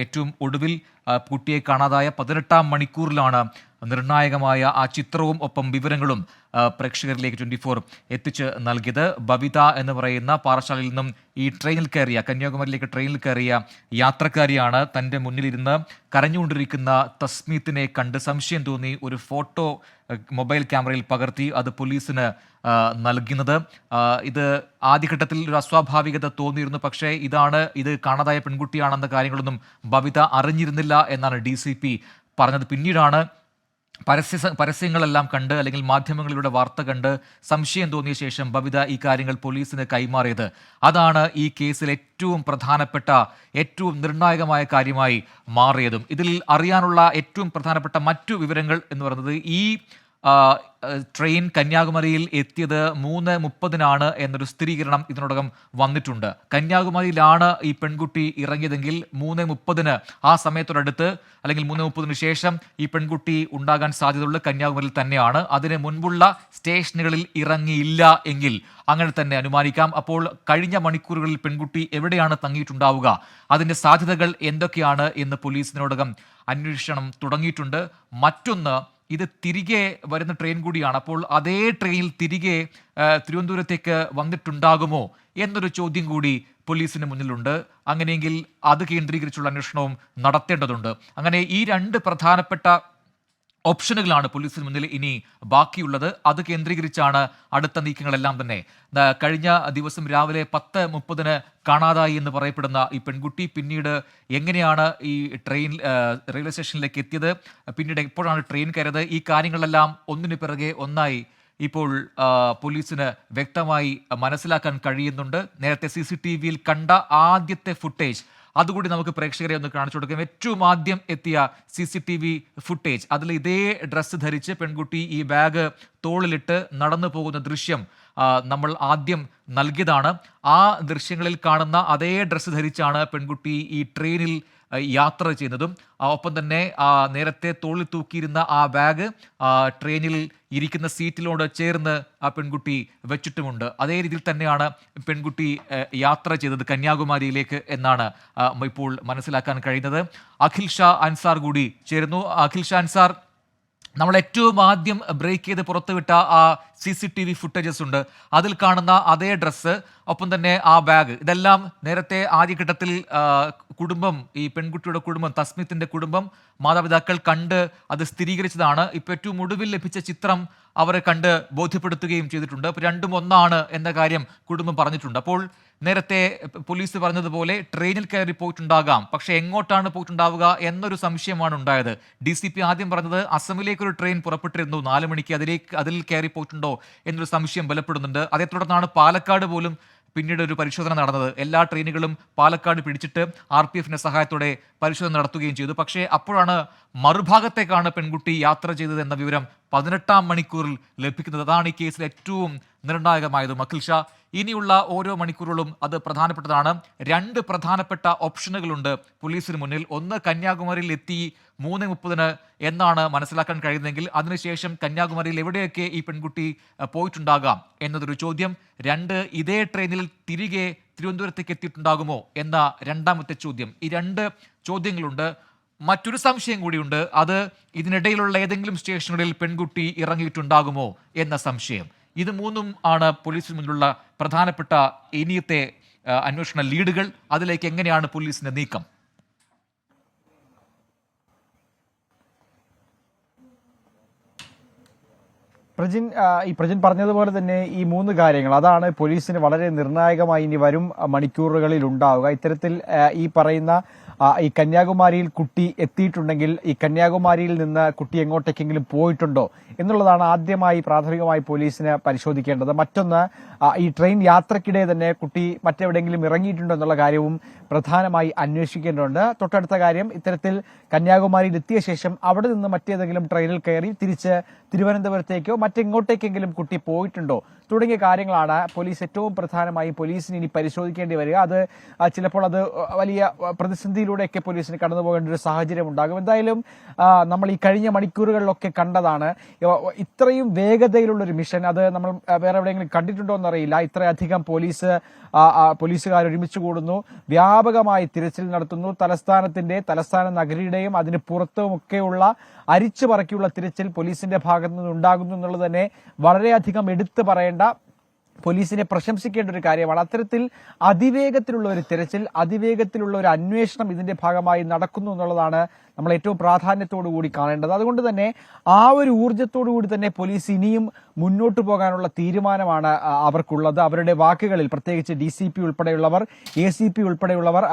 ഏറ്റവും ഒടുവിൽ കുട്ടിയെ കാണാതായ പതിനെട്ടാം മണിക്കൂറിലാണ് നിർണായകമായ ആ ചിത്രവും ഒപ്പം വിവരങ്ങളും പ്രേക്ഷകരിലേക്ക് ട്വന്റി ഫോർ എത്തിച്ച് നൽകിയത്. ബബിത എന്ന് പറയുന്ന പാറശാലയിൽ നിന്നും ഈ ട്രെയിനിൽ കയറിയ കന്യാകുമാരിയിലേക്ക് ട്രെയിനിൽ കയറിയ യാത്രക്കാരിയാണ് തന്റെ മുന്നിലിരുന്ന് കരഞ്ഞുകൊണ്ടിരിക്കുന്ന തസ്മീത്തിനെ കണ്ട് സംശയം തോന്നി ഒരു ഫോട്ടോ മൊബൈൽ ക്യാമറയിൽ പകർത്തി അത് പോലീസിന് നൽകുന്നത്. ഇത് ആദ്യഘട്ടത്തിൽ ഒരു അസ്വാഭാവികത തോന്നിയിരുന്നു. പക്ഷേ ഇതാണ് ഇത് കാണാതായ പെൺകുട്ടിയാണെന്ന കാര്യങ്ങളൊന്നും ബബിത അറിഞ്ഞിരുന്നില്ല എന്നാണ് ഡി പറഞ്ഞത്. പിന്നീടാണ് പരസ്യ പരസ്യങ്ങളെല്ലാം കണ്ട് അല്ലെങ്കിൽ മാധ്യമങ്ങളിലൂടെ വാർത്ത കണ്ട് സംശയം തോന്നിയ ശേഷം ബബിത ഈ കാര്യങ്ങൾ പോലീസിന് കൈമാറിയത്. അതാണ് ഈ കേസിൽ ഏറ്റവും പ്രധാനപ്പെട്ട ഏറ്റവും നിർണായകമായ കാര്യമായി മാറിയതും. ഇതിൽ അറിയാനുള്ള ഏറ്റവും പ്രധാനപ്പെട്ട മറ്റു വിവരങ്ങൾ എന്ന് പറയുന്നത് ഈ ട്രെയിൻ കന്യാകുമാരിയിൽ എത്തിയത് മൂന്ന് മുപ്പതിനാണ് എന്നൊരു സ്ഥിരീകരണം ഇതിനോടകം വന്നിട്ടുണ്ട്. കന്യാകുമാരിയിലാണ് ഈ പെൺകുട്ടി ഇറങ്ങിയതെങ്കിൽ മൂന്ന് മുപ്പതിന് ആ സമയത്തോടടുത്ത് അല്ലെങ്കിൽ മൂന്ന് മുപ്പതിന് ശേഷം ഈ പെൺകുട്ടി ഉണ്ടാകാൻ സാധ്യതയുള്ള കന്യാകുമാരിയിൽ തന്നെയാണ്. അതിന് മുൻപുള്ള സ്റ്റേഷനുകളിൽ ഇറങ്ങിയില്ല എങ്കിൽ അങ്ങനെ തന്നെ അനുമാനിക്കാം. അപ്പോൾ കഴിഞ്ഞ മണിക്കൂറുകളിൽ പെൺകുട്ടി എവിടെയാണ് തങ്ങിയിട്ടുണ്ടാവുക? അതിന്റെ സാധ്യതകൾ എന്തൊക്കെയാണ് എന്ന് പോലീസിനോടകം അന്വേഷണം തുടങ്ങിയിട്ടുണ്ട്. മറ്റൊന്ന് ഇത് തിരികെ വരുന്ന ട്രെയിൻ കൂടിയാണ്. അപ്പോൾ അതേ ട്രെയിനിൽ തിരികെ തിരുവനന്തപുരത്തേക്ക് വന്നിട്ടുണ്ടാകുമോ എന്നൊരു ചോദ്യം കൂടി പോലീസിന് മുന്നിലുണ്ട്. അങ്ങനെയെങ്കിൽ അത് കേന്ദ്രീകരിച്ചുള്ള അന്വേഷണവും നടത്തേണ്ടതുണ്ട്. അങ്ങനെ ഈ രണ്ട് പ്രധാനപ്പെട്ട ഓപ്ഷനുകളാണ് പോലീസിന് മുന്നിൽ ഇനി ബാക്കിയുള്ളത്. അത് കേന്ദ്രീകരിച്ചാണ് അടുത്ത നീക്കങ്ങളെല്ലാം തന്നെ. കഴിഞ്ഞ ദിവസം രാവിലെ പത്ത് മുപ്പതിന് കാണാതായി എന്ന് പറയപ്പെടുന്ന ഈ പെൺകുട്ടി പിന്നീട് എങ്ങനെയാണ് ഈ ട്രെയിൻ റെയിൽവേ സ്റ്റേഷനിലേക്ക് എത്തിയത്? പിന്നീട് എപ്പോഴാണ് ട്രെയിൻ കയറിയത്? ഈ കാര്യങ്ങളെല്ലാം ഒന്നിനു പിറകെ ഒന്നായി ഇപ്പോൾ പോലീസിന് വ്യക്തമായി മനസ്സിലാക്കാൻ കഴിയുന്നുണ്ട്. നേരത്തെ സി സി ടി വിയിൽ കണ്ട ആദ്യത്തെ ഫുട്ടേജ് അതുകൂടി നമുക്ക് പ്രേക്ഷകരെ ഒന്ന് കാണിച്ചു കൊടുക്കാം. ഏറ്റവും ആദ്യം എത്തിയ C C T V footage അതിൽ ഇതേ ഡ്രസ്സ് ധരിച്ച് പെൺകുട്ടി ഈ ബാഗ് തോളിലിട്ട് നടന്നു പോകുന്ന ദൃശ്യം നമ്മൾ ആദ്യം നൽകിയതാണ്. ആ ദൃശ്യങ്ങളിൽ കാണുന്ന അതേ ഡ്രസ്സ് ധരിച്ചാണ് പെൺകുട്ടി ഈ ട്രെയിനിൽ യാത്ര ചെയ്യുന്നതും ഒപ്പം തന്നെ നേരത്തെ തോളിൽ തൂക്കിയിരുന്ന ആ ബാഗ് ട്രെയിനിൽ ഇരിക്കുന്ന സീറ്റിലോട് ചേർന്ന് ആ പെൺകുട്ടി വെച്ചിട്ടുമുണ്ട്. അതേ രീതിയിൽ തന്നെയാണ് പെൺകുട്ടി യാത്ര ചെയ്തത് കന്യാകുമാരിയിലേക്ക് എന്നാണ് ഇപ്പോൾ മനസ്സിലാക്കാൻ കഴിയുന്നത്. അഖിൽ ഷാ അൻസാർ കൂടി ചേരുന്നു. അഖിൽ ഷാ അൻസാർ നമ്മൾ ഏറ്റവും ആദ്യം ബ്രേക്ക് ചെയ്ത് പുറത്തുവിട്ട ആ C C T V footages ഉണ്ട്. അതിൽ കാണുന്ന അതേ ഡ്രസ്സ് ഒപ്പം തന്നെ ആ ബാഗ് ഇതെല്ലാം നേരത്തെ ആദ്യഘട്ടത്തിൽ കുടുംബം ഈ പെൺകുട്ടിയുടെ കുടുംബം തസ്മിത്തിന്റെ കുടുംബം മാതാപിതാക്കൾ കണ്ട് അത് സ്ഥിരീകരിച്ചതാണ്. ഇപ്പോൾ ഏറ്റവും ഒടുവിൽ ലഭിച്ച ചിത്രം അവരെ കണ്ട് ബോധ്യപ്പെടുത്തുകയും ചെയ്തിട്ടുണ്ട്. അപ്പോൾ രണ്ടും ഒന്നാണ് എന്ന കാര്യം കുടുംബം പറഞ്ഞിട്ടുണ്ട്. അപ്പോൾ നേരത്തെ പോലീസ് പറഞ്ഞതുപോലെ ട്രെയിനിൽ കയറി പോയിട്ടുണ്ടാകാം. പക്ഷേ എങ്ങോട്ടാണ് പോയിട്ടുണ്ടാവുക എന്നൊരു സംശയമാണ് ഉണ്ടായത്. ഡി സി പി ആദ്യം പറഞ്ഞത് അസമിലേക്കൊരു ട്രെയിൻ പുറപ്പെട്ടിരുന്നു. നാല് മണിക്ക് അതിലേക്ക് അതിൽ കയറി പോയിട്ടുണ്ടോ എന്നൊരു സംശയം ബലപ്പെടുന്നുണ്ട്. അതേ തുടർന്നാണ് പാലക്കാട് പോലും പിന്നീട് ഒരു പരിശോധന നടന്നത്. എല്ലാ ട്രെയിനുകളും പാലക്കാട് പിടിച്ചിട്ട് ആർ പി എഫിന്റെ സഹായത്തോടെ പരിശോധന നടത്തുകയും ചെയ്തു. പക്ഷേ അപ്പോഴാണ് മറുഭാഗത്തേക്കാണ് പെൺകുട്ടി യാത്ര ചെയ്തത് എന്ന വിവരം പതിനെട്ടാം മണിക്കൂറിൽ ലഭിക്കുന്നത്. അതാണ് ഈ കേസിൽ ഏറ്റവും നിർണായകമായത്. മക്കിൽ ഷാ ഇനിയുള്ള ഓരോ മണിക്കൂറുകളും അത് പ്രധാനപ്പെട്ടതാണ്. രണ്ട് പ്രധാനപ്പെട്ട ഓപ്ഷനുകളുണ്ട് പോലീസിന് മുന്നിൽ. ഒന്ന് കന്യാകുമാരിയിൽ എത്തി മൂന്ന് മുപ്പതിന് എന്നാണ് മനസ്സിലാക്കാൻ കഴിയുന്നതെങ്കിൽ അതിനുശേഷം കന്യാകുമാരിയിൽ എവിടെയൊക്കെ ഈ പെൺകുട്ടി പോയിട്ടുണ്ടാകാം എന്നതൊരു ചോദ്യം രണ്ട് ഇതേ ട്രെയിനിൽ തിരികെ തിരുവനന്തപുരത്തേക്ക് എത്തിയിട്ടുണ്ടാകുമോ എന്ന രണ്ടാമത്തെ ചോദ്യം. ഈ രണ്ട് ചോദ്യങ്ങളുണ്ട്. മറ്റൊരു സംശയം കൂടിയുണ്ട്. അത് ഇതിനിടയിലുള്ള ഏതെങ്കിലും സ്റ്റേഷനുകളിൽ പെൺകുട്ടി ഇറങ്ങിയിട്ടുണ്ടാകുമോ എന്ന സംശയം. ഇത് മൂന്നും ആണ് പോലീസിന് മുന്നിലുള്ള പ്രധാനപ്പെട്ട ഇനിയത്തെ അന്വേഷണ ലീഡുകൾ. അതിലേക്ക് എങ്ങനെയാണ് പോലീസിന്റെ നീക്കം? പ്രജിൻ ഈ പ്രജിൻ പറഞ്ഞതുപോലെ തന്നെ ഈ മൂന്ന് കാര്യങ്ങൾ. അതാണ് പോലീസിന് വളരെ നിർണായകമായി ഇനി വരും മണിക്കൂറുകളിൽ ഉണ്ടാവുക. ഇത്തരത്തിൽ ഈ പറയുന്ന ഈ കന്യാകുമാരിയിൽ കുട്ടി എത്തിയിട്ടുണ്ടെങ്കിൽ ഈ കന്യാകുമാരിയിൽ നിന്ന് കുട്ടി എങ്ങോട്ടേക്കെങ്കിലും പോയിട്ടുണ്ടോ എന്നുള്ളതാണ് ആദ്യമായി പ്രാഥമികമായി പോലീസിന് പരിശോധിക്കേണ്ടത്. മറ്റൊന്ന് ഈ ട്രെയിൻ യാത്രക്കിടെ തന്നെ കുട്ടി മറ്റെവിടെയെങ്കിലും ഇറങ്ങിയിട്ടുണ്ടോ എന്നുള്ള കാര്യവും പ്രധാനമായി അന്വേഷിക്കേണ്ടതുണ്ട്. തൊട്ടടുത്ത കാര്യം ഇത്തരത്തിൽ കന്യാകുമാരിയിൽ എത്തിയ ശേഷം അവിടെ നിന്ന് മറ്റേതെങ്കിലും ട്രെയിനിൽ കയറി തിരിച്ച് തിരുവനന്തപുരത്തേക്കോ മറ്റെങ്ങോട്ടേക്കെങ്കിലും കുട്ടി പോയിട്ടുണ്ടോ? തുടങ്ങിയ കാര്യങ്ങളാണ് പോലീസ് ഏറ്റവും പ്രധാനമായും പോലീസിന് ഇനി പരിശോധിക്കേണ്ടി വരിക. അത് ചിലപ്പോൾ അത് വലിയ പ്രതിസന്ധിയിലൂടെയൊക്കെ പോലീസിന് കടന്നു പോകേണ്ട ഒരു സാഹചര്യം ഉണ്ടാകും. എന്തായാലും നമ്മൾ ഈ കഴിഞ്ഞ മണിക്കൂറുകളിലൊക്കെ കണ്ടതാണ് ഇത്രയും വേഗതയിലുള്ള ഒരു മിഷൻ അത് നമ്മൾ വേറെ എവിടെയെങ്കിലും കണ്ടിട്ടുണ്ടോ എന്നറിയില്ല. ഇത്രയധികം പോലീസ് പോലീസുകാർ ഒരുമിച്ച് കൂടുന്നു വ്യാപകമായി തിരച്ചിൽ നടത്തുന്നു. തലസ്ഥാനത്തിന്റെ തലസ്ഥാന നഗരിയുടെയും അതിന് പുറത്തുമൊക്കെയുള്ള അരിച്ചു പറക്കിയുള്ള തിരച്ചിൽ പോലീസിന്റെ ഭാഗത്തു നിന്ന് ഉണ്ടാകുന്നു എന്നുള്ളത് തന്നെ വളരെയധികം എടുത്തു പറയേണ്ട പോലീസിനെ പ്രശംസിക്കേണ്ട ഒരു കാര്യമാണ്. അത്തരത്തിൽ അതിവേഗത്തിലുള്ള ഒരു തിരച്ചിൽ അതിവേഗത്തിലുള്ള ഒരു അന്വേഷണം ഇതിന്റെ ഭാഗമായി നടക്കുന്നു എന്നുള്ളതാണ് നമ്മൾ ഏറ്റവും പ്രാധാന്യത്തോടു കൂടി കാണേണ്ടത്. അതുകൊണ്ട് തന്നെ ആ ഒരു ഊർജത്തോടു കൂടി തന്നെ പോലീസ് ഇനിയും മുന്നോട്ട് പോകാനുള്ള തീരുമാനമാണ് അവർക്കുള്ളത്. അവരുടെ വാക്കുകളിൽ പ്രത്യേകിച്ച് ഡി സി പി ഉൾപ്പെടെയുള്ളവർ എ സി പി ഉൾപ്പെടെയുള്ളവർ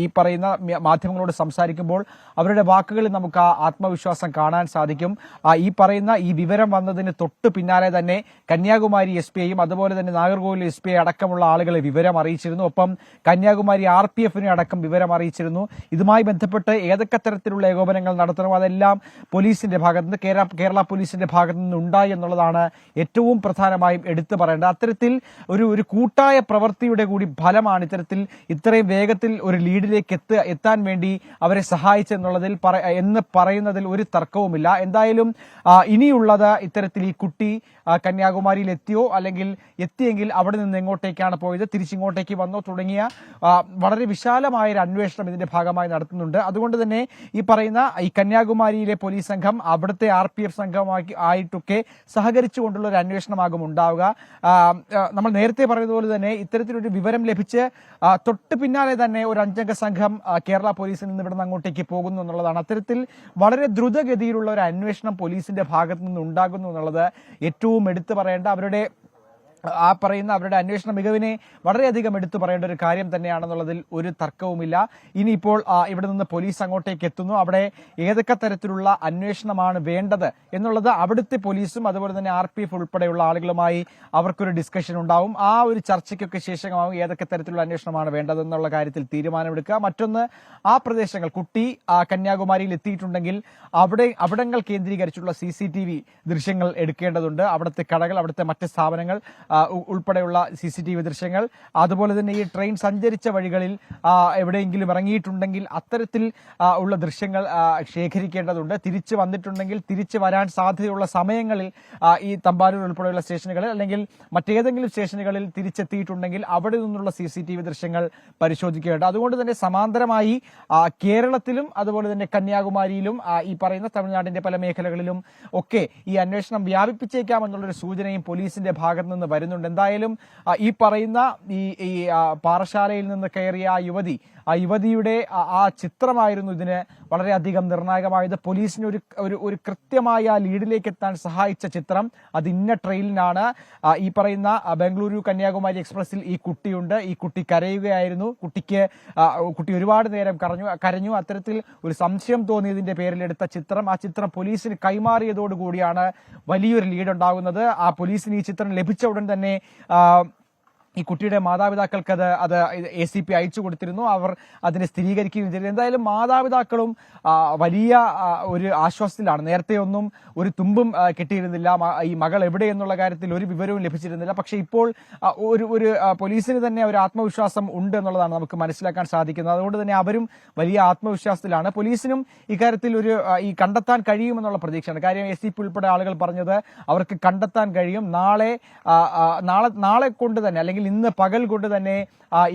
ഈ പറയുന്ന മാധ്യമങ്ങളോട് സംസാരിക്കുമ്പോൾ അവരുടെ വാക്കുകളിൽ നമുക്ക് ആ ആത്മവിശ്വാസം കാണാൻ സാധിക്കും. ഈ പറയുന്ന ഈ വിവരം വന്നതിന് തൊട്ട് പിന്നാലെ തന്നെ കന്യാകുമാരി എസ് പി ഐയും അതുപോലെ തന്നെ നാഗർകോവിൽ എസ് പി അടക്കമുള്ള ആളുകളെ വിവരം അറിയിച്ചിരുന്നു. ഒപ്പം കന്യാകുമാരി ആർ പി എഫിനെ അടക്കം വിവരം അറിയിച്ചിരുന്നു. ഇതുമായി ബന്ധപ്പെട്ട് ഏതൊക്കെ തരത്തിലുള്ള ഏകോപനങ്ങൾ നടത്തണം അതെല്ലാം പോലീസിന്റെ ഭാഗത്ത് നിന്ന് കേരള കേരള പോലീസിന്റെ ഭാഗത്ത് നിന്ന് ഉണ്ടായി എന്നുള്ളതാണ് ഏറ്റവും പ്രധാനമായും എടുത്തു പറയേണ്ടത്. അത്തരത്തിൽ ഒരു ഒരു കൂട്ടായ പ്രവൃത്തിയുടെ കൂടി ഫലമാണ് ഇത്തരത്തിൽ ഇത്രയും വേഗത്തിൽ ഒരു ലീഡിലേക്ക് എത്തുക എത്താൻ വേണ്ടി അവരെ സഹായിച്ചെന്നുള്ളതിൽ എന്ന് പറയുന്നതിൽ ഒരു തർക്കവുമില്ല. എന്തായാലും ഇനിയുള്ളത് ഇത്തരത്തിൽ ഈ കുട്ടി കന്യാകുമാരിയിൽ എത്തിയോ? അല്ലെങ്കിൽ എത്തിയെങ്കിൽ അവിടെ നിന്ന് എങ്ങോട്ടേക്കാണ് പോയത്? തിരിച്ചിങ്ങോട്ടേക്ക് വന്നോ? തുടങ്ങിയ വളരെ വിശാലമായ ഒരു അന്വേഷണം ഇതിന്റെ ഭാഗമായി നടത്തുന്നുണ്ട്. അതുകൊണ്ട് തന്നെ ഈ പറയുന്ന ഈ കന്യാകുമാരിയിലെ പോലീസ് സംഘം അവിടുത്തെ ആർ പി എഫ് സംഘമാക്കി ആയിട്ടൊക്കെ സഹകരിച്ചുകൊണ്ടുള്ള ഒരു അന്വേഷണമാകും ഉണ്ടാവുക. നമ്മൾ നേരത്തെ പറഞ്ഞതുപോലെ തന്നെ ഇത്തരത്തിലൊരു വിവരം ലഭിച്ച് തൊട്ട് പിന്നാലെ തന്നെ ഒരു അഞ്ചംഗ സംഘം കേരള പോലീസിൽ നിന്ന് ഇവിടെ അങ്ങോട്ടേക്ക് പോകുന്നു എന്നുള്ളതാണ്. അത്തരത്തിൽ വളരെ ദ്രുതഗതിയിലുള്ള ഒരു അന്വേഷണം പോലീസിന്റെ ഭാഗത്തു നിന്ന് ഉണ്ടാകുന്നു എന്നുള്ളത് ഏറ്റവും എടുത്തു പറയേണ്ട അവരുടെ ആ പറയുന്ന അവരുടെ അന്വേഷണ മികവിനെ വളരെയധികം എടുത്തു പറയേണ്ട ഒരു കാര്യം തന്നെയാണെന്നുള്ളതിൽ ഒരു തർക്കവുമില്ല. ഇനിയിപ്പോൾ ഇവിടെ നിന്ന് പോലീസ് അങ്ങോട്ടേക്ക് എത്തുന്നു. അവിടെ ഏതൊക്കെ തരത്തിലുള്ള അന്വേഷണമാണ് വേണ്ടത് എന്നുള്ളത് അവിടുത്തെ പോലീസും അതുപോലെ തന്നെ ആർ പി എഫ് ഉൾപ്പെടെയുള്ള ആളുകളുമായി അവർക്കൊരു ഡിസ്കഷൻ ഉണ്ടാവും. ആ ഒരു ചർച്ചയ്ക്കൊക്കെ ശേഷമാവും ഏതൊക്കെ തരത്തിലുള്ള അന്വേഷണമാണ് വേണ്ടതെന്നുള്ള കാര്യത്തിൽ തീരുമാനമെടുക്കുക. മറ്റൊന്ന് ആ പ്രദേശങ്ങൾ കുട്ടി കന്യാകുമാരിയിൽ എത്തിയിട്ടുണ്ടെങ്കിൽ അവിടെ അവിടങ്ങൾ കേന്ദ്രീകരിച്ചുള്ള സി ദൃശ്യങ്ങൾ എടുക്കേണ്ടതുണ്ട്. അവിടുത്തെ കടകൾ അവിടുത്തെ മറ്റ് സ്ഥാപനങ്ങൾ ഉൾപ്പെടെയുള്ള സി സി ടി വി ദൃശ്യങ്ങൾ. അതുപോലെ തന്നെ ഈ ട്രെയിൻ സഞ്ചരിച്ച വഴികളിൽ എവിടെയെങ്കിലും ഇറങ്ങിയിട്ടുണ്ടെങ്കിൽ അത്തരത്തിൽ ഉള്ള ദൃശ്യങ്ങൾ ശേഖരിക്കേണ്ടതുണ്ട്. തിരിച്ചു വന്നിട്ടുണ്ടെങ്കിൽ തിരിച്ചു വരാൻ സാധ്യതയുള്ള സമയങ്ങളിൽ ഈ തമ്പാനൂർ ഉൾപ്പെടെയുള്ള സ്റ്റേഷനുകളിൽ അല്ലെങ്കിൽ മറ്റേതെങ്കിലും സ്റ്റേഷനുകളിൽ തിരിച്ചെത്തിയിട്ടുണ്ടെങ്കിൽ അവിടെ നിന്നുള്ള സി സി ടി വി ദൃശ്യങ്ങൾ പരിശോധിക്കുകയുണ്ട് അതുകൊണ്ട് തന്നെ സമാന്തരമായി കേരളത്തിലും അതുപോലെ തന്നെ കന്യാകുമാരിയിലും ഈ പറയുന്ന തമിഴ്നാടിന്റെ പല മേഖലകളിലും ഒക്കെ ഈ അന്വേഷണം വ്യാപിപ്പിച്ചേക്കാം എന്നുള്ളൊരു സൂചനയും പോലീസിന്റെ ഭാഗത്ത് നിന്ന് വരുന്നുണ്ട് എന്തായാലും ഈ പറയുന്ന ഈ പാറശാലയിൽ നിന്ന് കയറിയ ആ യുവതി ആ യുവതിയുടെ ആ- ചിത്രമായിരുന്നു ഇതിന് വളരെയധികം നിർണായകമായത്. പോലീസിന് ഒരു ഒരു കൃത്യമായ ലീഡിലേക്ക് എത്താൻ സഹായിച്ച ചിത്രം. അത് ഇന്ന ട്രെയിനിലാണ് ഈ പറയുന്ന ബംഗളൂരു കന്യാകുമാരി എക്സ്പ്രസിൽ ഈ കുട്ടിയുണ്ട്. ഈ കുട്ടി കരയുകയായിരുന്നു. കുട്ടിക്ക് കുട്ടി ഒരുപാട് നേരം കരഞ്ഞു കരഞ്ഞു. അത്തരത്തിൽ ഒരു സംശയം തോന്നിയതിന്റെ പേരിൽ എടുത്ത ചിത്രം. ആ ചിത്രം പോലീസിന് കൈമാറിയതോടുകൂടിയാണ് വലിയൊരു ലീഡ് ഉണ്ടാകുന്നത് ആ പോലീസിന് ഈ ചിത്രം ലഭിച്ച ഉടൻ തന്നെ ഈ കുട്ടിയുടെ മാതാപിതാക്കൾക്ക് അത് അത് എ സി പി അയച്ചു കൊടുത്തിരുന്നു. അവർ അതിനെ സ്ഥിരീകരിക്കുകയും ചെയ്തു എന്തായാലും മാതാപിതാക്കളും വലിയ ഒരു ആശ്വാസത്തിലാണ്. നേരത്തെ ഒന്നും ഒരു തുമ്പും കിട്ടിയിരുന്നില്ല. ഈ മകൾ എവിടെ എന്നുള്ള കാര്യത്തിൽ ഒരു വിവരവും ലഭിച്ചിരുന്നില്ല. പക്ഷേ ഇപ്പോൾ ഒരു ഒരു പോലീസിന് തന്നെ ഒരു ആത്മവിശ്വാസം ഉണ്ട് എന്നുള്ളതാണ് നമുക്ക് മനസ്സിലാക്കാൻ സാധിക്കുന്നത്. അതുകൊണ്ട് തന്നെ അവരും വലിയ ആത്മവിശ്വാസത്തിലാണ്. പോലീസിനും ഇക്കാര്യത്തിൽ ഒരു ഈ കണ്ടെത്താൻ കഴിയുമെന്നുള്ള പ്രതീക്ഷയാണ്. കാര്യം എസ് സി പി ഉൾപ്പെടെ ആളുകൾ പറഞ്ഞത് അവർക്ക് കണ്ടെത്താൻ കഴിയും. നാളെ നാളെ നാളെ കൊണ്ട് തന്നെ അല്ലെങ്കിൽ ഇന്ന് പകൽ കൊണ്ട് തന്നെ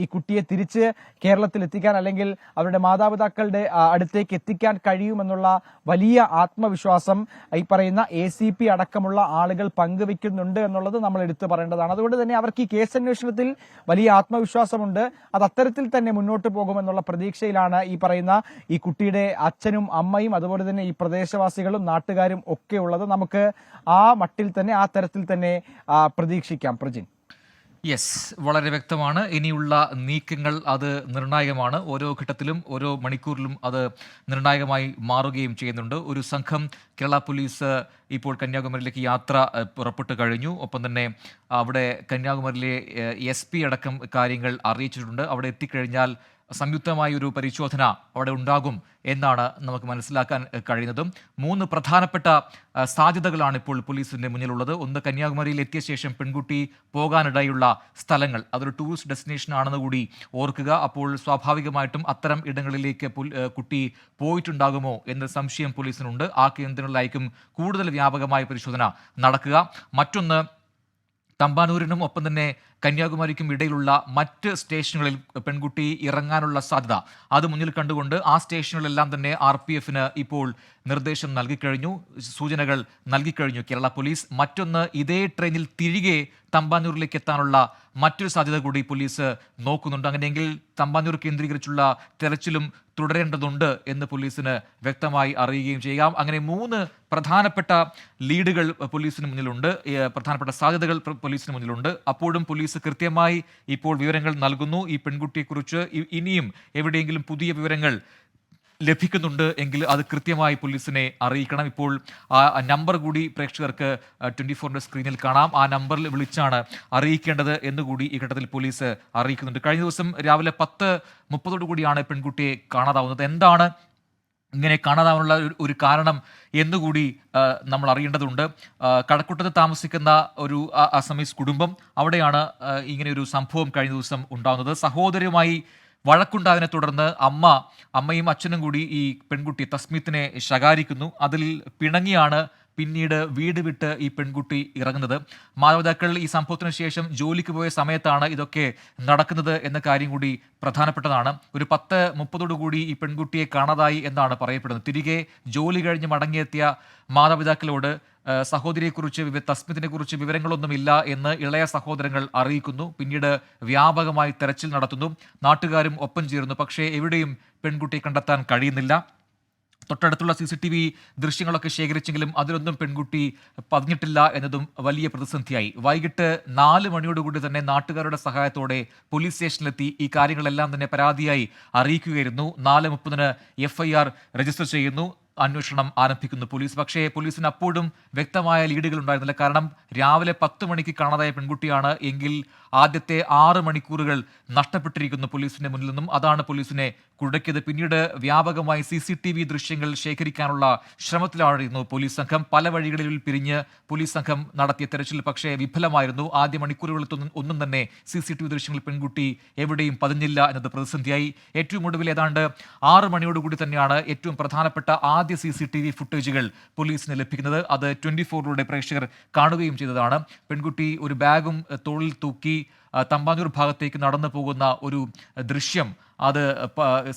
ഈ കുട്ടിയെ തിരിച്ച് കേരളത്തിൽ എത്തിക്കാൻ അല്ലെങ്കിൽ അവരുടെ മാതാപിതാക്കളുടെ അടുത്തേക്ക് എത്തിക്കാൻ കഴിയുമെന്നുള്ള വലിയ ആത്മവിശ്വാസം ഈ പറയുന്ന എ സി പി അടക്കമുള്ള ആളുകൾ പങ്കുവെക്കുന്നുണ്ട് എന്നുള്ളത് നമ്മൾ എടുത്തു പറയേണ്ടതാണ്. അതുകൊണ്ട് തന്നെ അവർക്ക് ഈ കേസ് അന്വേഷണത്തിൽ വലിയ ആത്മവിശ്വാസമുണ്ട്. അത് അത്തരത്തിൽ തന്നെ മുന്നോട്ട് പോകുമെന്നുള്ള പ്രതീക്ഷയിലാണ് ഈ പറയുന്ന ഈ കുട്ടിയുടെ അച്ഛനും അമ്മയും അതുപോലെ തന്നെ ഈ പ്രദേശവാസികളും നാട്ടുകാരും ഒക്കെ ഉള്ളത്. നമുക്ക് ആ മട്ടിൽ തന്നെ ആ തരത്തിൽ തന്നെ പ്രതീക്ഷിക്കാം. പ്രജിൻ. യെസ് വളരെ വ്യക്തമാണ്. ഇനിയുള്ള നീക്കങ്ങൾ അത് നിർണായകമാണ്. ഓരോ ഘട്ടത്തിലും ഓരോ മണിക്കൂറിലും അത് നിർണായകമായി മാറുകയും ചെയ്യുന്നുണ്ട്. ഒരു സംഘം കേരള പോലീസ് ഇപ്പോൾ കന്യാകുമാരിയിലേക്ക് യാത്ര പുറപ്പെട്ടു കഴിഞ്ഞു. ഒപ്പം തന്നെ അവിടെ കന്യാകുമാരിയിലെ എസ് അടക്കം കാര്യങ്ങൾ അറിയിച്ചിട്ടുണ്ട്. അവിടെ എത്തിക്കഴിഞ്ഞാൽ സംയുക്തമായ ഒരു പരിശോധന അവിടെ ഉണ്ടാകും എന്നാണ് നമുക്ക് മനസ്സിലാക്കാൻ കഴിയുന്നതും. മൂന്ന് പ്രധാനപ്പെട്ട സാധ്യതകളാണ് ഇപ്പോൾ പോലീസിന്റെ മുന്നിലുള്ളത്. ഒന്ന് കന്യാകുമാരിയിൽ എത്തിയ ശേഷം പെൺകുട്ടി പോകാനിടയുള്ള സ്ഥലങ്ങൾ. അതൊരു ടൂറിസ്റ്റ് ഡെസ്റ്റിനേഷൻ ആണെന്ന് കൂടി ഓർക്കുക. അപ്പോൾ സ്വാഭാവികമായിട്ടും അത്തരം ഇടങ്ങളിലേക്ക് കുട്ടി പോയിട്ടുണ്ടാകുമോ എന്ന സംശയം പോലീസിനുണ്ട്. ആ കേന്ദ്രങ്ങളിലായിരിക്കും കൂടുതൽ വ്യാപകമായ പരിശോധന നടക്കുക. മറ്റൊന്ന് തമ്പാനൂരിനും ഒപ്പം തന്നെ കന്യാകുമാരിക്കും ഇടയിലുള്ള മറ്റ് സ്റ്റേഷനുകളിൽ പെൺകുട്ടി ഇറങ്ങാനുള്ള സാധ്യത. അത് മുന്നിൽ കണ്ടുകൊണ്ട് ആ സ്റ്റേഷനുകളെല്ലാം തന്നെ ആർ പി എഫിന് ഇപ്പോൾ നിർദ്ദേശം നൽകിക്കഴിഞ്ഞു. സൂചനകൾ നൽകിക്കഴിഞ്ഞു. കേരള പോലീസ് മറ്റൊന്ന് ഇതേ ട്രെയിനിൽ തിരികെ തമ്പാനൂരിലേക്ക് എത്താനുള്ള മറ്റൊരു സാധ്യത കൂടി പോലീസ് നോക്കുന്നുണ്ട്. അങ്ങനെയെങ്കിൽ തമ്പാനൂർ കേന്ദ്രീകരിച്ചുള്ള തെരച്ചിലും തുടരേണ്ടതുണ്ട് എന്ന് പോലീസിന് വ്യക്തമായി അറിയുകയും ചെയ്യാം. അങ്ങനെ മൂന്ന് പ്രധാനപ്പെട്ട ലീഡുകൾ പോലീസിന് മുന്നിലുണ്ട്. പ്രധാനപ്പെട്ട സാധ്യതകൾ പോലീസിന് മുന്നിലുണ്ട്. അപ്പോഴും പോലീസ് കൃത്യമായി ഇപ്പോൾ വിവരങ്ങൾ നൽകുന്നു. ഈ പെൺകുട്ടിയെക്കുറിച്ച് ഇനിയും എവിടെയെങ്കിലും പുതിയ വിവരങ്ങൾ ലഭിക്കുന്നുണ്ട് എങ്കിൽ അത് കൃത്യമായി പോലീസിനെ അറിയിക്കണം. ഇപ്പോൾ ആ നമ്പർ കൂടി പ്രേക്ഷകർക്ക് ട്വന്റി ഫോറിന്റെ സ്ക്രീനിൽ കാണാം. ആ നമ്പറിൽ വിളിച്ചാണ് അറിയിക്കേണ്ടത് എന്നുകൂടി ഈ ഘട്ടത്തിൽ പോലീസ് അറിയിക്കുന്നുണ്ട്. കഴിഞ്ഞ ദിവസം രാവിലെ പത്ത് മുപ്പതോടു കൂടിയാണ് പെൺകുട്ടിയെ കാണാതാവുന്നത്. എന്താണ് ഇങ്ങനെ കാണാതാവാനുള്ള ഒരു- കാരണം എന്നുകൂടി നമ്മൾ അറിയേണ്ടതുണ്ട്. കടക്കൂട്ടത്ത് താമസിക്കുന്ന ഒരു അസമീസ് കുടുംബം അവിടെയാണ് ഇങ്ങനെ ഒരു സംഭവം കഴിഞ്ഞ ദിവസം ഉണ്ടാകുന്നത് സഹോദരിയുമായി വഴക്കുണ്ടായതിനെ തുടർന്ന് അമ്മ അമ്മയും അച്ഛനും കൂടി ഈ പെൺകുട്ടി തസ്മിത്തിനെ ശകാരിക്കുന്നു. അതിൽ പിണങ്ങിയാണ് പിന്നീട് വീട് വിട്ട് ഈ പെൺകുട്ടി ഇറങ്ങുന്നത്. മാതാപിതാക്കൾ ഈ സംഭവത്തിന് ശേഷം ജോലിക്ക് പോയ സമയത്താണ് ഇതൊക്കെ നടക്കുന്നത് എന്ന കാര്യം കൂടി പ്രധാനപ്പെട്ടതാണ്. ഒരു പത്ത് മുപ്പതോടു കൂടി ഈ പെൺകുട്ടിയെ കാണാതായി എന്നാണ് പറയപ്പെടുന്നത്. തിരികെ ജോലി കഴിഞ്ഞ് മടങ്ങിയെത്തിയ മാതാപിതാക്കളോട് സഹോദരിയെക്കുറിച്ച് വിവ തസ്മിത്തിനെ കുറിച്ച് വിവരങ്ങളൊന്നുമില്ല എന്ന് ഇളയ സഹോദരങ്ങൾ അറിയിക്കുന്നു. പിന്നീട് വ്യാപകമായി തെരച്ചിൽ നടത്തുന്നു. നാട്ടുകാരും ഒപ്പം ചേരുന്നു. പക്ഷേ എവിടെയും പെൺകുട്ടിയെ കണ്ടെത്താൻ കഴിയുന്നില്ല. തൊട്ടടുത്തുള്ള സി സി ടി വി ദൃശ്യങ്ങളൊക്കെ ശേഖരിച്ചെങ്കിലും അതിലൊന്നും പെൺകുട്ടി പതിഞ്ഞിട്ടില്ല എന്നതും വലിയ പ്രതിസന്ധിയായി. വൈകിട്ട് നാല് മണിയോടുകൂടി തന്നെ നാട്ടുകാരുടെ സഹായത്തോടെ പോലീസ് സ്റ്റേഷനിലെത്തി ഈ കാര്യങ്ങളെല്ലാം തന്നെ പരാതിയായി അറിയിക്കുകയായിരുന്നു. നാല് മുപ്പതിന് എഫ്ഐആർ രജിസ്റ്റർ ചെയ്യുന്നു. അന്വേഷണം ആരംഭിക്കുന്നു പോലീസ്. പക്ഷേ പോലീസിന് അപ്പോഴും വ്യക്തമായ ലീഡുകൾ ഉണ്ടായിരുന്നില്ല കാരണം രാവിലെ പത്ത് മണിക്ക് കാണാതായ പെൺകുട്ടിയാണ്. എങ്കിൽ ആദ്യത്തെ ആറ് മണിക്കൂറുകൾ നഷ്ടപ്പെട്ടിരിക്കുന്നു പോലീസിന്റെ മുന്നിൽ നിന്നും. അതാണ് പോലീസിനെ കുഴക്കിയത് പിന്നീട് വ്യാപകമായി സി സി ടി വി ദൃശ്യങ്ങൾ ശേഖരിക്കാനുള്ള ശ്രമത്തിലായിരുന്നു പോലീസ് സംഘം. പല വഴികളിൽ പിരിഞ്ഞ് പോലീസ് സംഘം നടത്തിയ തെരച്ചിൽ പക്ഷേ വിഫലമായിരുന്നു. ആദ്യ മണിക്കൂറുകളിൽ ഒന്നും- തന്നെ സി സി ടി വി ദൃശ്യങ്ങൾ പെൺകുട്ടി എവിടെയും പതിഞ്ഞില്ല എന്നത് പ്രതിസന്ധിയായി. ഏറ്റവും ഒടുവിൽ ഏതാണ്ട് ആറ് മണിയോടുകൂടി തന്നെയാണ് ഏറ്റവും പ്രധാനപ്പെട്ട ആദ്യ സി സി ടി വി ഫുട്ടേജുകൾ പോലീസിന് ലഭിക്കുന്നത്. അത് ട്വന്റി ഫോറിലൂടെ പ്രേക്ഷകർ കാണുകയും ചെയ്തതാണ്. പെൺകുട്ടി ഒരു ബാഗും തോളിൽ തൂക്കി തമ്പാനൂർ ഭാഗത്തേക്ക് നടന്നു പോകുന്ന ഒരു ദൃശ്യം അത്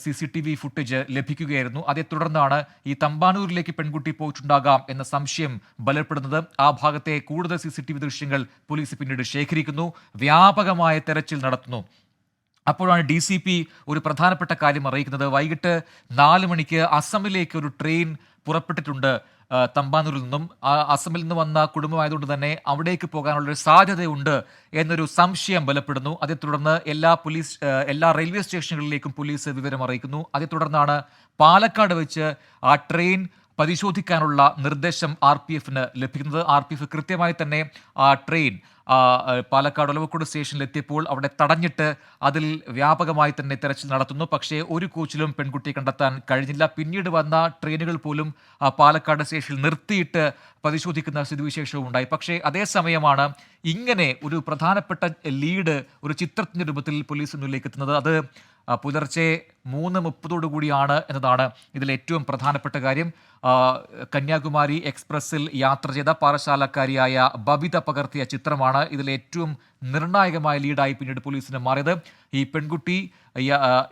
C C T V footage ലഭിക്കുകയായിരുന്നു. അതേ തുടർന്നാണ് ഈ തമ്പാനൂരിലേക്ക് പെൺകുട്ടി പോയിട്ടുണ്ടാകാം എന്ന സംശയം ബലപ്പെടുന്നത്. ആ ഭാഗത്തെ കൂടുതൽ സി സി ടി വി ദൃശ്യങ്ങൾ പോലീസ് പിന്നീട് ശേഖരിക്കുന്നു. വ്യാപകമായ തെരച്ചിൽ നടത്തുന്നു. അപ്പോഴാണ് ഡി സി പി ഒരു പ്രധാനപ്പെട്ട കാര്യം അറിയിക്കുന്നത്. വൈകിട്ട് നാല് മണിക്ക് അസമിലേക്ക് ഒരു ട്രെയിൻ പുറപ്പെട്ടിട്ടുണ്ട്. തമ്പാനൂരിൽ നിന്നും അസമിൽ നിന്ന് വന്ന കുടുംബമായതുകൊണ്ട് തന്നെ അവിടേക്ക് പോകാനുള്ള ഒരു സാധ്യതയുണ്ട് എന്നൊരു സംശയം ബലപ്പെടുന്നു. അതേ തുടർന്ന് എല്ലാ പോലീസ് എല്ലാ റെയിൽവേ സ്റ്റേഷനുകളിലേക്കും പോലീസ് വിവരം അറിയിക്കുന്നു. അതേ തുടർന്നാണ് പാലക്കാട് വെച്ച് ആ ട്രെയിൻ പരിശോധിക്കാനുള്ള നിർദ്ദേശം ആർ പി എഫിന് ലഭിക്കുന്നത്. ആർ പി എഫ് കൃത്യമായി തന്നെ ആ ട്രെയിൻ പാലക്കാട് ഒലവക്കോട് സ്റ്റേഷനിൽ എത്തിയപ്പോൾ അവിടെ തടഞ്ഞിട്ട് അതിൽ വ്യാപകമായി തന്നെ തെരച്ചിൽ നടത്തുന്നു. പക്ഷേ ഒരു കോച്ചിലും പെൺകുട്ടിയെ കണ്ടെത്താൻ കഴിഞ്ഞില്ല. പിന്നീട് വന്ന ട്രെയിനുകൾ പോലും പാലക്കാട് സ്റ്റേഷനിൽ നിർത്തിയിട്ട് പരിശോധിക്കുന്ന സ്ഥിതിവിശേഷവും ഉണ്ടായി പക്ഷേ അതേസമയമാണ് ഇങ്ങനെ ഒരു പ്രധാനപ്പെട്ട ലീഡ് ഒരു ചിത്രത്തിന്റെ രൂപത്തിൽ പോലീസ് മുന്നിലേക്ക് എത്തുന്നത് അത് പുലർച്ചെ മൂന്ന് മുപ്പതോടു കൂടിയാണ് എന്നതാണ് ഇതിൽ ഏറ്റവും പ്രധാനപ്പെട്ട കാര്യം. കന്യാകുമാരി എക്സ്പ്രസിൽ യാത്ര ചെയ്ത പാറശാലക്കാരിയായ ബബിത പകർത്തിയ ചിത്രമാണ് ഇതിൽ ഏറ്റവും നിർണായകമായ ലീഡായി പിന്നീട് പോലീസിന് മാറിയത്. ഈ പെൺകുട്ടി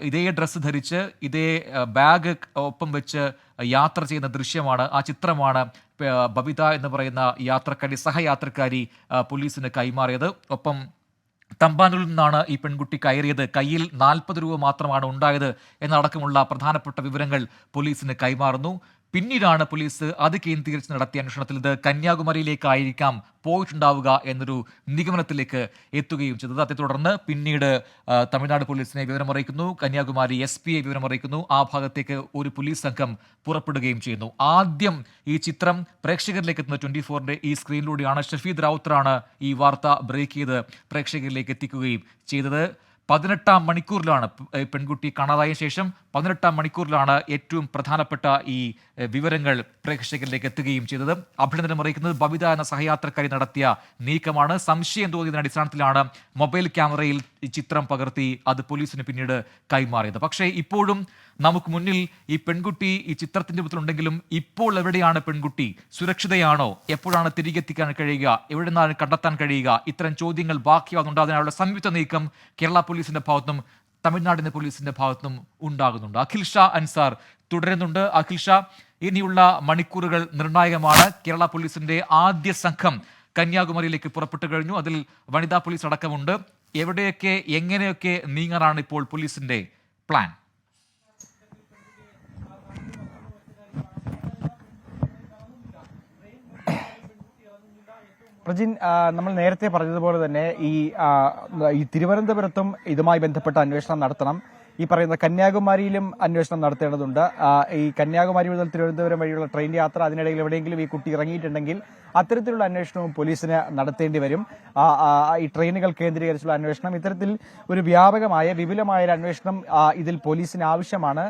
ഇതേ ഡ്രസ്സ് ധരിച്ച് ഇതേ ബാഗ് ഒപ്പം വെച്ച് യാത്ര ചെയ്യുന്ന ദൃശ്യമാണ്. ആ ചിത്രമാണ് ബബിത എന്ന് പറയുന്ന യാത്രക്കാരി സഹയാത്രക്കാരി പോലീസിന് കൈമാറിയത്. ഒപ്പം തമ്പാനൂരിൽ നിന്നാണ് ഈ പെൺകുട്ടി കയറിയത്. കയ്യിൽ നാൽപ്പത് രൂപ മാത്രമാണ് ഉണ്ടായത് എന്നടക്കമുള്ള പ്രധാനപ്പെട്ട വിവരങ്ങൾ പോലീസിന് കൈമാറുന്നു. പിന്നീടാണ് പോലീസ് അത് കേന്ദ്രീകരിച്ച് നടത്തിയ അന്വേഷണത്തിൽ ഇത് കന്യാകുമാരിയിലേക്കായിരിക്കാം പോയിട്ടുണ്ടാവുക എന്നൊരു നിഗമനത്തിലേക്ക് എത്തുകയും ചെയ്തത്. അതേ തുടർന്ന് പിന്നീട് തമിഴ്നാട് പോലീസിനെ വിവരമറിയിക്കുന്നു കന്യാകുമാരി എസ് പിയെ വിവരമറിയിക്കുന്നു ആ ഭാഗത്തേക്ക് ഒരു പോലീസ് സംഘം പുറപ്പെടുകയും ചെയ്യുന്നു. ആദ്യം ഈ ചിത്രം പ്രേക്ഷകരിലേക്ക് എത്തുന്ന ട്വന്റി ഫോറിന്റെ ഈ സ്ക്രീനിലൂടെയാണ് ഷഫീദ് റൌത്തറാണ് ഈ വാർത്ത ബ്രേക്ക് ചെയ്ത് പ്രേക്ഷകരിലേക്ക് എത്തിക്കുകയും ചെയ്തത്. പതിനെട്ടാം മണിക്കൂറിലാണ് പെൺകുട്ടി കാണാതായ ശേഷം പതിനെട്ടാം മണിക്കൂറിലാണ് ഏറ്റവും പ്രധാനപ്പെട്ട ഈ വിവരങ്ങൾ പ്രേക്ഷകരിലേക്ക് എത്തുകയും ചെയ്തത്. അഭിനന്ദനം അറിയിക്കുന്നത് ബബിത എന്ന സഹയാത്രക്കാരി നടത്തിയ നീക്കമാണ്. സംശയം തോന്നിയതിന്റെ അടിസ്ഥാനത്തിലാണ് മൊബൈൽ ക്യാമറയിൽ ചിത്രം പകർത്തി അത് പോലീസിന് പിന്നീട് കൈമാറിയത്. പക്ഷേ ഇപ്പോഴും നമുക്ക് മുന്നിൽ ഈ പെൺകുട്ടി ഈ ചിത്രത്തിന്റെ രൂപത്തിലുണ്ടെങ്കിലും ഇപ്പോൾ എവിടെയാണ് പെൺകുട്ടി? സുരക്ഷിതയാണോ? എപ്പോഴാണ് തിരികെ എത്തിക്കാൻ കഴിയുക? എവിടെ നിന്നാണ് കണ്ടെത്താൻ കഴിയുക? ഇത്തരം ചോദ്യങ്ങൾ ബാക്കിയാകുന്നുണ്ട് അതിനുള്ള സംയുക്ത നീക്കം കേരള പോലീസിന്റെ ഭാഗത്തും തമിഴ്നാടിന്റെ പോലീസിന്റെ ഭാഗത്തും ഉണ്ടാകുന്നുണ്ട്. അഖിൽ ഷാ അൻസാർ തുടരുന്നുണ്ട്. അഖിൽ ഷാ ഇനിയുള്ള മണിക്കൂറുകൾ നിർണായകമാണ്. കേരള പോലീസിന്റെ ആദ്യ സംഘം കന്യാകുമാരിയിലേക്ക് പുറപ്പെട്ടു കഴിഞ്ഞു. അതിൽ വനിതാ പോലീസ് അടക്കമുണ്ട്. എവിടെയൊക്കെ എങ്ങനെയൊക്കെ നീങ്ങാനാണ് ഇപ്പോൾ പോലീസിന്റെ പ്ലാൻ? പ്രജിൻ നമ്മൾ നേരത്തെ പറഞ്ഞതുപോലെ തന്നെ ഈ ഈ തിരുവനന്തപുരത്തും ഇതുമായി ബന്ധപ്പെട്ട അന്വേഷണം നടത്തണം. ഈ പറയുന്ന കന്യാകുമാരിയിലും അന്വേഷണം നടത്തേണ്ടതുണ്ട്. ഈ കന്യാകുമാരി മുതൽ തിരുവനന്തപുരം വഴിയുള്ള ട്രെയിൻ യാത്ര അതിനിടയിൽ എവിടെയെങ്കിലും ഈ കുട്ടി ഇറങ്ങിയിട്ടുണ്ടെങ്കിൽ അത്തരത്തിലുള്ള അന്വേഷണവും പോലീസിന് നടത്തേണ്ടി വരും. ഈ ട്രെയിനുകൾ കേന്ദ്രീകരിച്ചുള്ള അന്വേഷണം ഇത്തരത്തിൽ ഒരു വ്യാപകമായ വിപുലമായ ഒരു അന്വേഷണം ഇതിൽ പോലീസിന് ആവശ്യമാണ്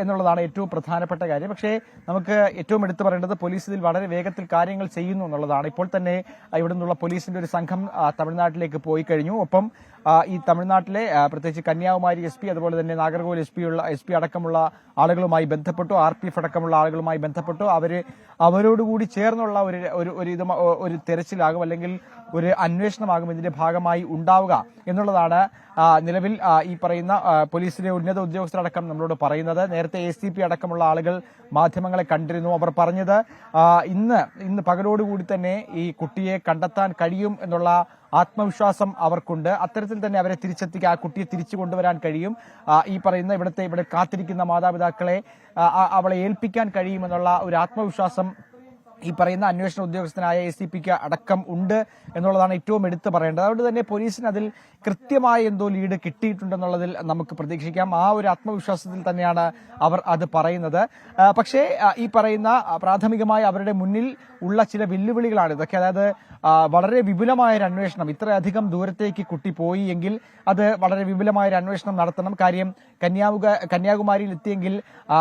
എന്നുള്ളതാണ് ഏറ്റവും പ്രധാനപ്പെട്ട കാര്യം. പക്ഷേ നമുക്ക് ഏറ്റവും എടുത്തു പറയേണ്ടത് പോലീസ് ഇതിൽ വളരെ വേഗത്തിൽ കാര്യങ്ങൾ ചെയ്യുന്നു എന്നുള്ളതാണ്. ഇപ്പോൾ തന്നെ ഇവിടെ നിന്നുള്ള പോലീസിന്റെ ഒരു സംഘം തമിഴ്നാട്ടിലേക്ക് പോയി കഴിഞ്ഞു. ഒപ്പം ഈ തമിഴ്നാട്ടിലെ പ്രത്യേകിച്ച് കന്യാകുമാരി എസ് പി അതുപോലെ തന്നെ നാഗർകോവിൽ എസ് പി ഉള്ള എസ് പി അടക്കമുള്ള ആളുകളുമായി ബന്ധപ്പെട്ടു ആർ പി എഫ് അടക്കമുള്ള ആളുകളുമായി ബന്ധപ്പെട്ടു. അവർ അവരോടുകൂടി ചേർന്നുള്ള ഒരു ഒരു ഇത് ഒരു തെരച്ചിലാകും അല്ലെങ്കിൽ ഒരു അന്വേഷണമാകും ഇതിന്റെ ഭാഗമായി ഉണ്ടാവുക എന്നുള്ളതാണ് നിലവിൽ ഈ പറയുന്ന പോലീസിലെ ഉന്നത ഉദ്യോഗസ്ഥരടക്കം നമ്മളോട് പറയുന്നത്. നേരത്തെ എ സി പി അടക്കമുള്ള ആളുകൾ മാധ്യമങ്ങളെ കണ്ടിരുന്നു. അവർ പറഞ്ഞത് ഇന്ന് ഇന്ന് പകലോടുകൂടി തന്നെ ഈ കുട്ടിയെ കണ്ടെത്താൻ കഴിയും എന്നുള്ള ആത്മവിശ്വാസം അവർക്കുണ്ട്. അത്തരത്തിൽ തന്നെ അവരെ തിരിച്ചെത്തിക്കുക ആ കുട്ടിയെ തിരിച്ചു കൊണ്ടുവരാൻ കഴിയും. ഈ പറയുന്ന ഇവിടുത്തെ ഇവിടെ കാത്തിരിക്കുന്ന മാതാപിതാക്കളെ അവളെ ഏൽപ്പിക്കാൻ കഴിയുമെന്നുള്ള ഒരു ആത്മവിശ്വാസം ഈ പറയുന്ന അന്വേഷണ ഉദ്യോഗസ്ഥനായ എ സി പിക്ക് അടക്കം ഉണ്ട് എന്നുള്ളതാണ് ഏറ്റവും എടുത്തു പറയേണ്ടത്. അതുകൊണ്ട് തന്നെ പോലീസിന് അതിൽ കൃത്യമായ എന്തോ ലീഡ് കിട്ടിയിട്ടുണ്ടെന്നുള്ളതിൽ നമുക്ക് പ്രതീക്ഷിക്കാം. ആ ഒരു ആത്മവിശ്വാസത്തിൽ തന്നെയാണ് അവർ അത് പറയുന്നത്. പക്ഷേ ഈ പറയുന്ന പ്രാഥമികമായി അവരുടെ മുന്നിൽ ഉള്ള ചില വെല്ലുവിളികളാണ് ഇതൊക്കെ. അതായത് വളരെ വിപുലമായ ഒരു അന്വേഷണം. ഇത്രയധികം ദൂരത്തേക്ക് കുട്ടി പോയി എങ്കിൽ അത് വളരെ വിപുലമായ ഒരു അന്വേഷണം നടത്തണം. കാര്യം കന്യാകുമാരിയിൽ എത്തിയെങ്കിൽ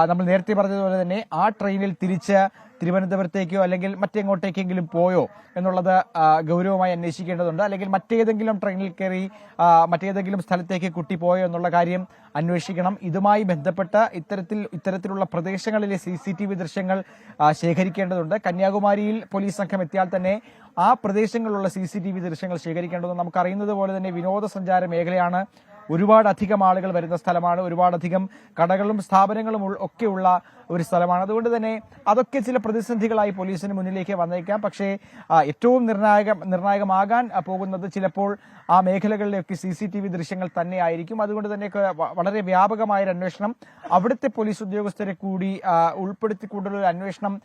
നമ്മൾ നേരത്തെ പറഞ്ഞതുപോലെ തന്നെ ആ ട്രെയിനിൽ തിരിച്ച് തിരുവനന്തപുരത്തേക്കോ അല്ലെങ്കിൽ മറ്റെങ്ങോട്ടേക്കെങ്കിലും പോയോ എന്നുള്ളത് ഗൗരവമായി അന്വേഷിക്കേണ്ടതുണ്ട്. അല്ലെങ്കിൽ മറ്റേതെങ്കിലും ട്രെയിനിൽ കയറി മറ്റേതെങ്കിലും സ്ഥലത്തേക്ക് കുട്ടി പോയോ എന്നുള്ള കാര്യം അന്വേഷിക്കണം. ഇതുമായി ബന്ധപ്പെട്ട ഇത്തരത്തിൽ ഇത്തരത്തിലുള്ള പ്രദേശങ്ങളിലെ സി സി ടി വി ദൃശ്യങ്ങൾ ശേഖരിക്കേണ്ടതുണ്ട്. കന്യാകുമാരിയിൽ പോലീസ് സംഘം എത്തിയാൽ തന്നെ ആ പ്രദേശങ്ങളിലുള്ള സി സി ടി വി ദൃശ്യങ്ങൾ ശേഖരിക്കേണ്ടതുണ്ട്. നമുക്കറിയുന്നത് പോലെ തന്നെ വിനോദസഞ്ചാര മേഖലയാണ്. ഒരുപാട് അധികം ആളുകൾ വരുന്ന സ്ഥലമാണ്. ഒരുപാടധികം കടകളും സ്ഥാപനങ്ങളും ഒക്കെയുള്ള ഒരു സ്ഥലമാണ്. അതുകൊണ്ട് തന്നെ അതൊക്കെ ചില പ്രതിസന്ധികളായി പോലീസിന് മുന്നിലേക്ക് വന്നേക്കാം. പക്ഷേ ഏറ്റവും നിർണായക നിർണായകമാകാൻ പോകുന്നത് ചിലപ്പോൾ ആ മേഖലകളിലൊക്കെ സി സി ടി വി ദൃശ്യങ്ങൾ തന്നെയായിരിക്കും. അതുകൊണ്ട് തന്നെ വളരെ വ്യാപകമായ ഒരു അന്വേഷണം അവിടുത്തെ പോലീസ് ഉദ്യോഗസ്ഥരെ കൂടി ഉൾപ്പെടുത്തിക്കൊണ്ടുള്ള ഒരു അന്വേഷണം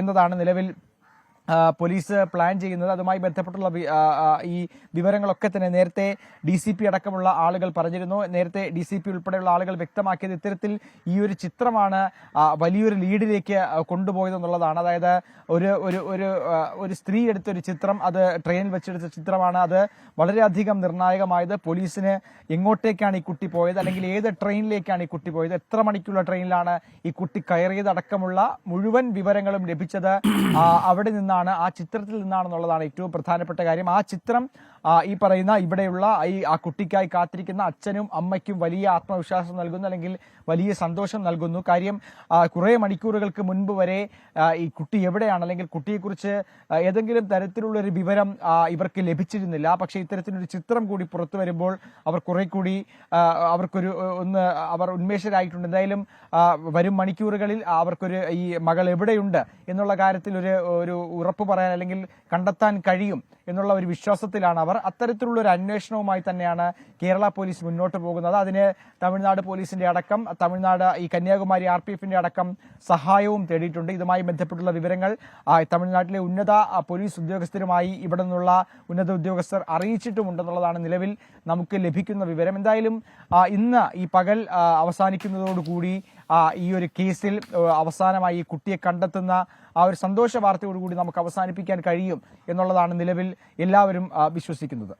എന്നതാണ് നിലവിൽ പോലീസ് പ്ലാൻ ചെയ്യുന്നത്. അതുമായി ബന്ധപ്പെട്ടുള്ള ഈ വിവരങ്ങളൊക്കെ തന്നെ നേരത്തെ ഡി സി പി അടക്കമുള്ള ആളുകൾ പറഞ്ഞിരുന്നു. നേരത്തെ ഡി സി പി ഉൾപ്പെടെയുള്ള ആളുകൾ വ്യക്തമാക്കിയത് ഇത്തരത്തിൽ ഈ ഒരു ചിത്രമാണ് വലിയൊരു ലീഡിലേക്ക് കൊണ്ടുപോയതെന്നുള്ളതാണ് അതായത് ഒരു ഒരു ഒരു ഒരു സ്ത്രീ എടുത്തൊരു ചിത്രം അത് ട്രെയിനിൽ വെച്ചെടുത്ത ചിത്രമാണ്. അത് വളരെയധികം നിർണായകമായത്. പോലീസിന് എങ്ങോട്ടേക്കാണ് ഈ കുട്ടി പോയത്? അല്ലെങ്കിൽ ഏത് ട്രെയിനിലേക്കാണ് ഈ കുട്ടി പോയത്? എത്ര മണിക്കുള്ള ട്രെയിനിലാണ് ഈ കുട്ടി കയറിയതടക്കമുള്ള മുഴുവൻ വിവരങ്ങളും ലഭിച്ചത്. അവിടെ അവിടെ നിന്നാണ് ആ ചിത്രത്തിൽ നിന്നാണെന്നുള്ളതാണ് ഏറ്റവും പ്രധാനപ്പെട്ട കാര്യം. ആ ചിത്രം ഈ പറയുന്ന ഇവിടെയുള്ള ഈ ആ കുട്ടിക്കായി കാത്തിരിക്കുന്ന അച്ഛനും അമ്മയ്ക്കും വലിയ ആത്മവിശ്വാസം നൽകുന്നു അല്ലെങ്കിൽ വലിയ സന്തോഷം നൽകുന്നു. കാര്യം കുറെ കുറേ മണിക്കൂറുകൾക്ക് മുൻപ് വരെ ഈ കുട്ടി എവിടെയാണ് അല്ലെങ്കിൽ കുട്ടിയെക്കുറിച്ച് ഏതെങ്കിലും തരത്തിലുള്ള ഒരു വിവരം ഇവർക്ക് ലഭിച്ചിരുന്നില്ല. പക്ഷേ ഇത്തരത്തിലൊരു ചിത്രം കൂടി പുറത്തു വരുമ്പോൾ അവർ കുറെ കൂടി അവർക്കൊരു ഒന്ന് അവർ ഉന്മേഷരായിട്ടുണ്ട്. എന്തായാലും വരും മണിക്കൂറുകളിൽ അവർക്കൊരു ഈ മകൾ എവിടെയുണ്ട് എന്നുള്ള കാര്യത്തിൽ ഒരു ഒരു ഉറപ്പ് പറയാൻ അല്ലെങ്കിൽ കണ്ടെത്താൻ കഴിയും എന്നുള്ള ഒരു വിശ്വാസത്തിലാണ് അവർ അത്തരത്തിലുള്ള ഒരു അന്വേഷണവുമായി തന്നെയാണ് കേരള പോലീസ് മുന്നോട്ട് പോകുന്നത്. അതിന് തമിഴ്നാട് പോലീസിന്റെ അടക്കം തമിഴ്നാട് ഈ കന്യാകുമാരി ആർ പി എഫിന്റെ അടക്കം സഹായവും തേടിയിട്ടുണ്ട്. ഇതുമായി ബന്ധപ്പെട്ടുള്ള വിവരങ്ങൾ തമിഴ്നാട്ടിലെ ഉന്നത പോലീസ് ഉദ്യോഗസ്ഥരുമായി ഇവിടെ നിന്നുള്ള ഉന്നത ഉദ്യോഗസ്ഥർ അറിയിച്ചിട്ടുമുണ്ടെന്നുള്ളതാണ് നിലവിൽ നമുക്ക് ലഭിക്കുന്ന വിവരം. എന്തായാലും ഇന്ന് ഈ പകൽ അവസാനിക്കുന്നതോടുകൂടി ഈ ഒരു കേസിൽ അവസാനമായി ഈ കുട്ടിയെ കണ്ടെത്തുന്ന ആ ഒരു സന്തോഷ വാർത്തയോടുകൂടി നമുക്ക് അവസാനിപ്പിക്കാൻ കഴിയും എന്നുള്ളതാണ് നിലവിൽ എല്ലാവരും വിശ്വസിക്കുന്നത്.